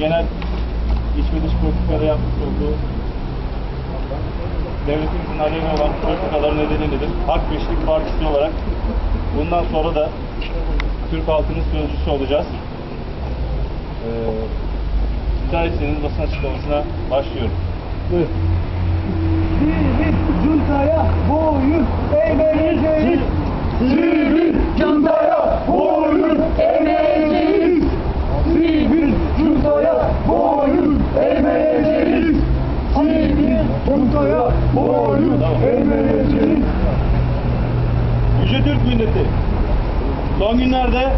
genel iç ve dış politikaları yapmış olduğu devletimizin aleyhine olan politikaları nedeniyledir. Hak ve İşlik Partisi olarak bundan sonra da Türk halkının sözcüsü olacağız. Ee, müsaitseniz basın açıklamasına başlıyorum. Biz cuntaya boyun eğmeyeceğiz. Sivil cuntaya Sivil cuntaya boyun eğmeyeceğiz. Yüce Türk milleti. Son günlerde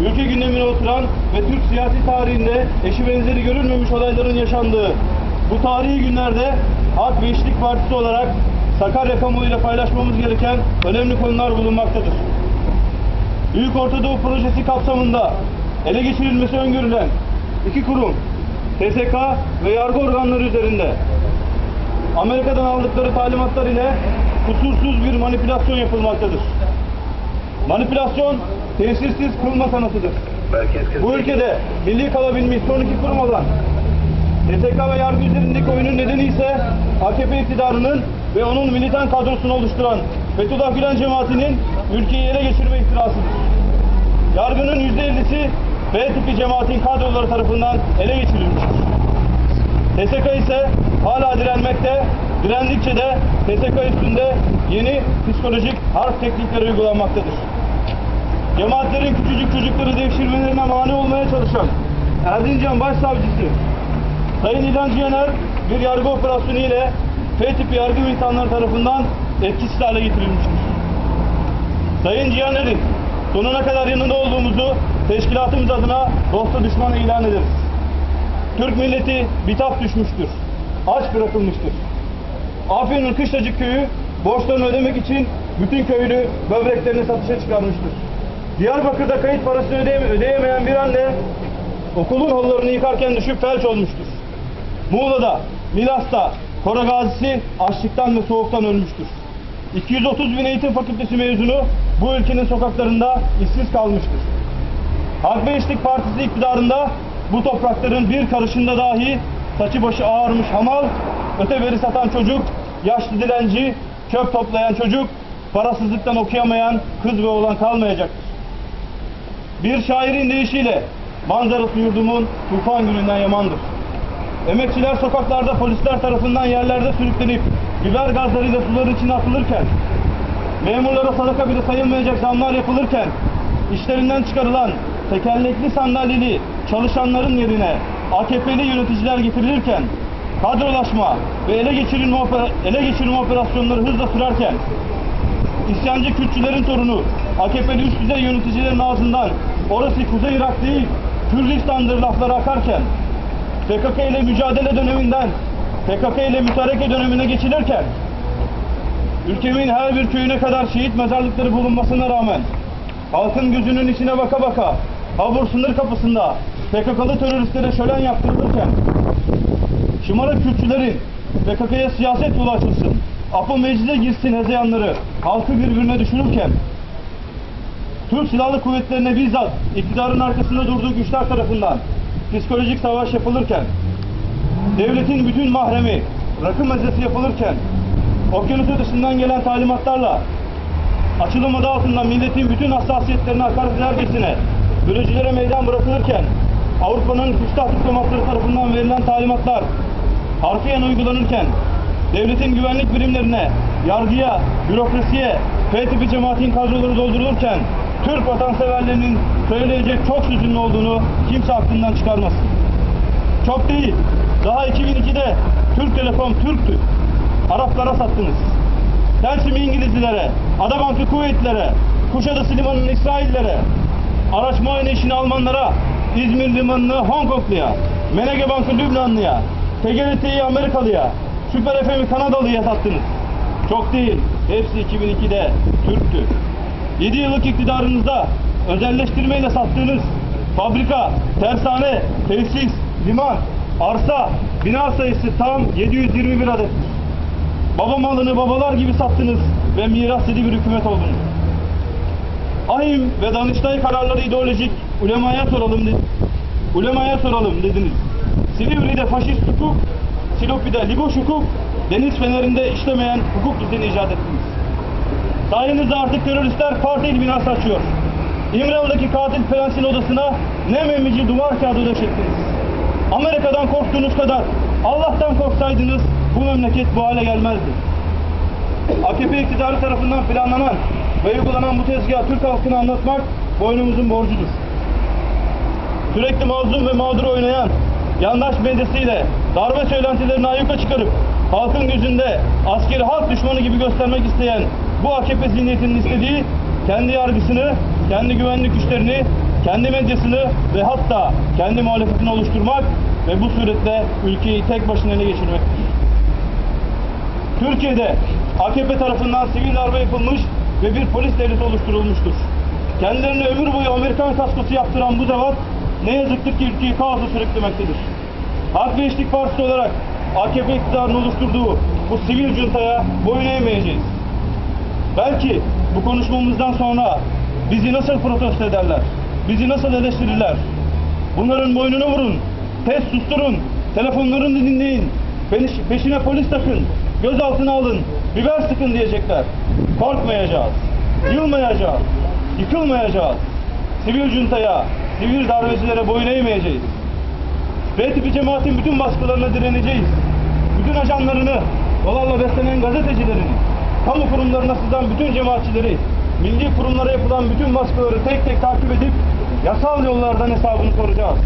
ülke gündemine oturan ve Türk siyasi tarihinde eşi benzeri görülmemiş olayların yaşandığı bu tarihi günlerde Hak ve İşlik Partisi olarak Sakarya kamuoyuyla paylaşmamız gereken önemli konular bulunmaktadır. Büyük Ortadoğu Projesi kapsamında ele geçirilmesi öngörülen iki kurum, TSK ve yargı organları üzerinde Amerika'dan aldıkları talimatlar ile kusursuz bir manipülasyon yapılmaktadır. Manipülasyon tesirsiz kılma sanatıdır. Bu ülkede milli kalabilmiş son iki kurum olan TSK ve yargı üzerindeki oyunun nedeni ise AKP iktidarının ve onun militan kadrosunu oluşturan Fethullah Gülen cemaatinin ülkeyi ele geçirme ihtirasıdır. Yargının %50'si B tipi cemaatin kadroları tarafından ele geçirilmiştir. TSK ise hala direnmekte, direndikçe de TSK üstünde yeni psikolojik harp teknikleri uygulanmaktadır. Cemaatlerin küçücük çocukları devşirmelerine mani olmaya çalışan Erzincan Başsavcısı Sayın İlhan Cihaner bir yargı operasyonu ile F tipi yargı insanları tarafından etkisiz hale getirilmiştir. Sayın Cihaner'in sonuna kadar yanında olduğumuzu teşkilatımız adına dosta düşmana ilan ederiz. Türk milleti bitap düşmüştür. Aç bırakılmıştır. Afyon'un Kışlacık köyü borçlarını ödemek için bütün köylü böbreklerini satışa çıkarmıştır. Diyarbakır'da kayıt parasını ödeyeme- ödeyemeyen bir anne okulun halılarını yıkarken düşüp felç olmuştur. Muğla'da, Milas'ta Kora gazisi açlıktan ve soğuktan ölmüştür. 230 bin eğitim fakültesi mezunu bu ülkenin sokaklarında işsiz kalmıştır. Hak ve İşlik Partisi iktidarında bu toprakların bir karışında dahi saçı başı ağarmış hamal, öte veri satan çocuk, yaşlı dilenci, çöp toplayan çocuk, parasızlıktan okuyamayan kız ve oğlan kalmayacaktır. Bir şairin deyişiyle manzarası yurdumun tufan gününden yamandır. Emekçiler sokaklarda polisler tarafından yerlerde sürüklenip biber gazlarıyla suların içine atılırken, memurlara sadaka bile sayılmayacak zamlar yapılırken, işlerinden çıkarılan tekerlekli sandalyeli çalışanların yerine AKP'li yöneticiler getirilirken, kadrolaşma ve ele geçirilme, opera- ele geçirme operasyonları hızla sürerken, İsyancı Kürtçülerin torunu AKP'li üst düzey yöneticilerin ağzından orası Kuzey Irak değil Kürdistan'dır lafları akarken PKK ile mücadele döneminden PKK ile mütareke dönemine geçilirken ülkemin her bir köyüne kadar şehit mezarlıkları bulunmasına rağmen halkın gözünün içine baka baka Habur sınır kapısında PKK'lı teröristlere şölen yaptırılırken şımarık Kürtçülerin PKK'ya siyaset yolu açılsın, apı meclise girsin hezeyanları halkı birbirine düşürürken, Türk Silahlı Kuvvetlerine bizzat iktidarın arkasında durduğu güçler tarafından psikolojik savaş yapılırken, devletin bütün mahremi rakı mezesi yapılırken, okyanus ötesinden gelen talimatlarla açılım adı altında milletin bütün hassasiyetlerine hakaret edercesine bölücülere meydan bırakılırken Avrupa'nın küstah diplomatları tarafından verilen talimatlar harfiyen uygulanırken devletin güvenlik birimlerine, yargıya, bürokrasiye, F tipi cemaatin kadroları doldurulurken Türk vatanseverlerinin söyleyecek çok sözünün olduğunu kimse aklından çıkarmasın. Çok değil. Daha 2002'de Türk Telekom Türktü. Araplara sattınız. Telsim İngilizlere, Adabankı Kuvvetlilere, Kuşadası Limanı'nın İsraillere, araç muayene işini Almanlara, İzmir Limanı'nı Hong Kongluya, Menege Bank'ı Lübnanlıya, TGRT'yi Amerikalıya, Süper FM'i Kanadalıya sattınız. Çok değil, hepsi 2002'de Türktü. 7 yıllık iktidarınızda özelleştirmeyle sattığınız fabrika, tersane, tesis, liman, arsa, bina sayısı tam 721 adet. Baba malını babalar gibi sattınız ve miras yedi bir hükümet oldunuz. Ahim ve Danıştay kararları ideolojik, ulemaya soralım dedi. Ulemaya soralım dediniz. Silivri'de faşist hukuk, Silopi'de liboş hukuk, deniz fenerinde işlemeyen hukuk düzeni icat ettiniz. Sayenizde artık teröristler parti binası açıyor. İmralı'daki katil prensin odasına ne memici duvar kağıdı döşettiniz. Amerika'dan korktuğunuz kadar Allah'tan korksaydınız bu memleket bu hale gelmezdi. AKP iktidarı tarafından planlanan ve uygulanan bu tezgahı Türk halkına anlatmak boynumuzun borcudur. Sürekli mazlum ve mağdur oynayan, yandaş medyasıyla darbe söylentilerini ayyuka çıkarıp halkın gözünde askeri halk düşmanı gibi göstermek isteyen bu AKP zihniyetinin istediği kendi yargısını, kendi güvenlik güçlerini, kendi medyasını ve hatta kendi muhalefetini oluşturmak ve bu suretle ülkeyi tek başına ele geçirmektir. Türkiye'de AKP tarafından sivil darbe yapılmış ve bir polis devleti oluşturulmuştur. Kendilerine ömür boyu Amerikan kaskosu yaptıran bu zevat ne yazıktır ki ülkeyi kaosa sürüklemektedir. Hak ve Eşitlik Partisi olarak AKP iktidarının oluşturduğu bu sivil cuntaya boyun eğmeyeceğiz. Belki bu konuşmamızdan sonra bizi nasıl protesto ederler, bizi nasıl eleştirirler. Bunların boynunu vurun, test susturun, telefonlarını dinleyin, peş- peşine polis takın, gözaltına alın, biber sıkın diyecekler. Korkmayacağız, yılmayacağız, yıkılmayacağız. Sivil cuntaya, sivil darbecilere boyun eğmeyeceğiz. B tipi cemaatin bütün baskılarına direneceğiz. Bütün ajanlarını, dolarla beslenen gazetecilerini, kamu kurumlarına sızan bütün cemaatçileri, milli kurumlara yapılan bütün baskıları tek tek takip edip yasal yollardan hesabını soracağız.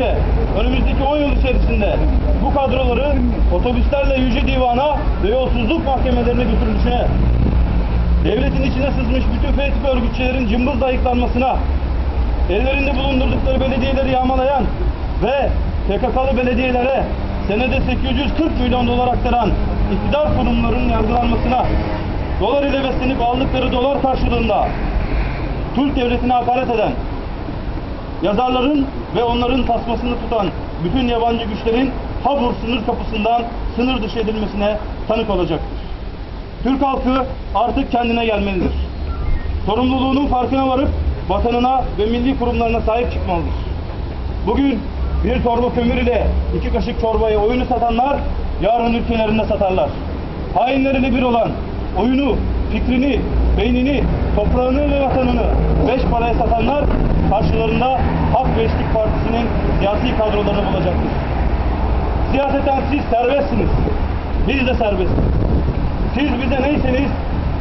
Ülke önümüzdeki 10 yıl içerisinde bu kadroları otobüslerle Yüce Divan'a ve yolsuzluk mahkemelerine götürülüşüne, devletin içine sızmış bütün F tipi örgütçülerin cımbızla ayıklanmasına, ellerinde bulundurdukları belediyeleri yağmalayan ve PKK'lı belediyelere senede 840 milyon dolar aktaran iktidar kurumlarının yargılanmasına, dolar ile beslenip aldıkları dolar karşılığında Türk devletine hakaret eden, yazarların ve onların tasmasını tutan bütün yabancı güçlerin Habur sınır kapısından sınır dışı edilmesine tanık olacaktır. Türk halkı artık kendine gelmelidir. Sorumluluğunun farkına varıp vatanına ve milli kurumlarına sahip çıkmalıdır. Bugün bir torba kömür ile iki kaşık çorbayı oyunu satanlar yarın ülkelerinde satarlar. Hainlerine bir olan oyunu, fikrini, beynini, toprağını ve vatanını beş paraya satanlar karşılarında Hak ve Partisi'nin siyasi kadrolarını bulacaktır. Siyaseten siz serbestsiniz. Biz de serbestiz. Siz bize neyseniz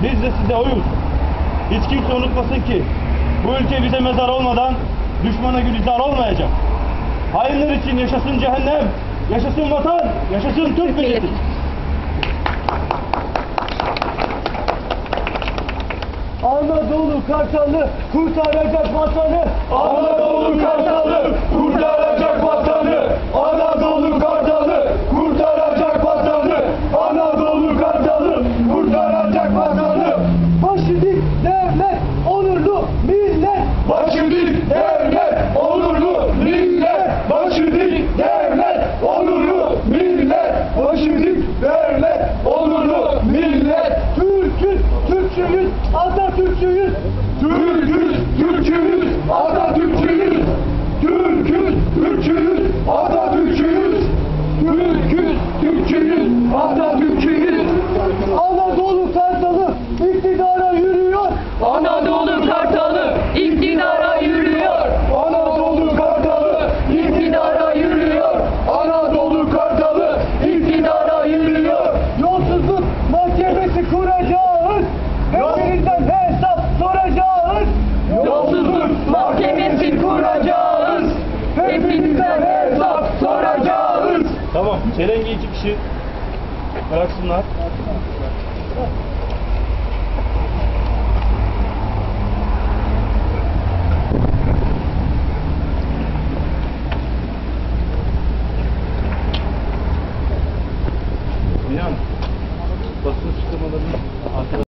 biz de size oyuz. Hiç kimse unutmasın ki bu ülke bize mezar olmadan düşmana gülizar olmayacak. Hainler için yaşasın cehennem, yaşasın vatan, yaşasın Türk milleti. Anadolu Kartalı kurtaracak vatanı. Anadolu Kartalı kurtaracak 毛。Kişi bıraksınlar.